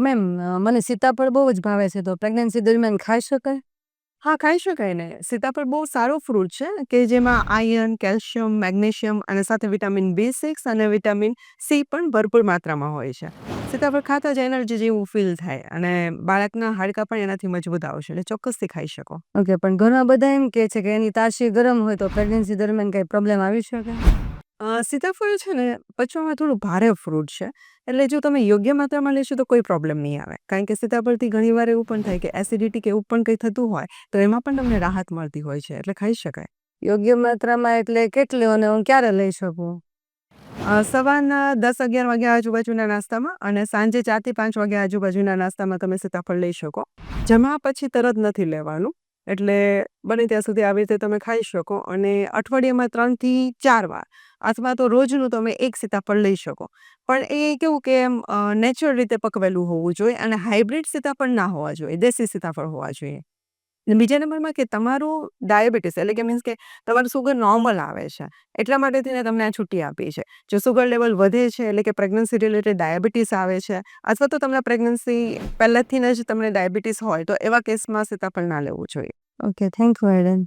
Ma'am મને સીતાફળ બહુ જ ભાવે છે તો પ્રેગ્નન્સી દરમિયાન ખાઈ શકાય? હા ખાઈ શકાય ને. સીતાફળ બહુ સારો ફ્રૂટ છે કે જેમાં આયર્ન કેલ્શિયમ મેગ્નેશિયમ અને સાથે વિટામિન બી સિક્સ અને વિટામિન સી પણ ભરપૂર માત્રામાં હોય છે. સીતાફળ ખાતા જ એનર્જી જેવું ફીલ થાય અને બાળકના હાડકાં પણ એનાથી મજબૂત આવશે એટલે ચોક્કસથી ખાઈ શકો. ઓકે પણ ઘણા બધા એમ કહે છે કે એની તાસી ગરમ હોય તો પ્રેગ્નન્સી દરમિયાન કઈ પ્રોબ્લેમ આવી શકે? સીતાફળ છે ને પચવામાં થોડું ભારે ફ્રૂટ છે. એટલે જો તમે યોગ્ય માત્રામાં લેશો તો કોઈ પ્રોબ્લેમ નહીં આવે. કારણ કે સીતાફળથી ઘણીવાર એવું પણ થાય કે એસિડિટી કે એવું પણ કંઈ થતું હોય તો એમાં પણ તમને રાહત મળતી હોય છે. એટલે ખાઈ શકાય. યોગ્ય માત્રામાં એટલે કેટલી અને હું ક્યારે લઈ શકું? સવારના દસ અગિયાર વાગ્યા આજુબાજુના નાસ્તામાં અને સાંજે ચારથી પાંચ વાગ્યા આજુબાજુના નાસ્તામાં તમે સીતાફળ લઈ શકો. જમા પછી તરત નથી લેવાનું. એટલે બને ત્યાં સુધી આવી રીતે તમે ખાઈ શકો અને અઠવાડિયામાં ત્રણથી ચાર વાર અથવા તો રોજનું તમે એક સીતાફળ લઈ શકો. પણ એ કેવું કે એમ નેચરલ રીતે પકવેલું હોવું જોઈએ અને હાઇબ્રિડ સીતાફળ ના હોવા જોઈએ, દેશી સીતાફળ હોવા જોઈએ. બીજા નંબરમાં કે તમારું ડાયાબિટીસ, એટલે કે મીન્સ કે તમારું સુગર નોર્મલ આવે છે, એટલા માટે થઈને તમને આ છૂટી આપી છે. જો સુગર લેવલ વધે છે, એટલે કે પ્રેગ્નન્સી રિલેટેડ ડાયાબિટીસ આવે છે, અથવા તો તમને પ્રેગ્નન્સી પહેલાંથી જ તમને ડાયાબિટીસ હોય, તો એવા કેસમાં સીતાફળ ના લેવું જોઈએ. Okay thank you Eden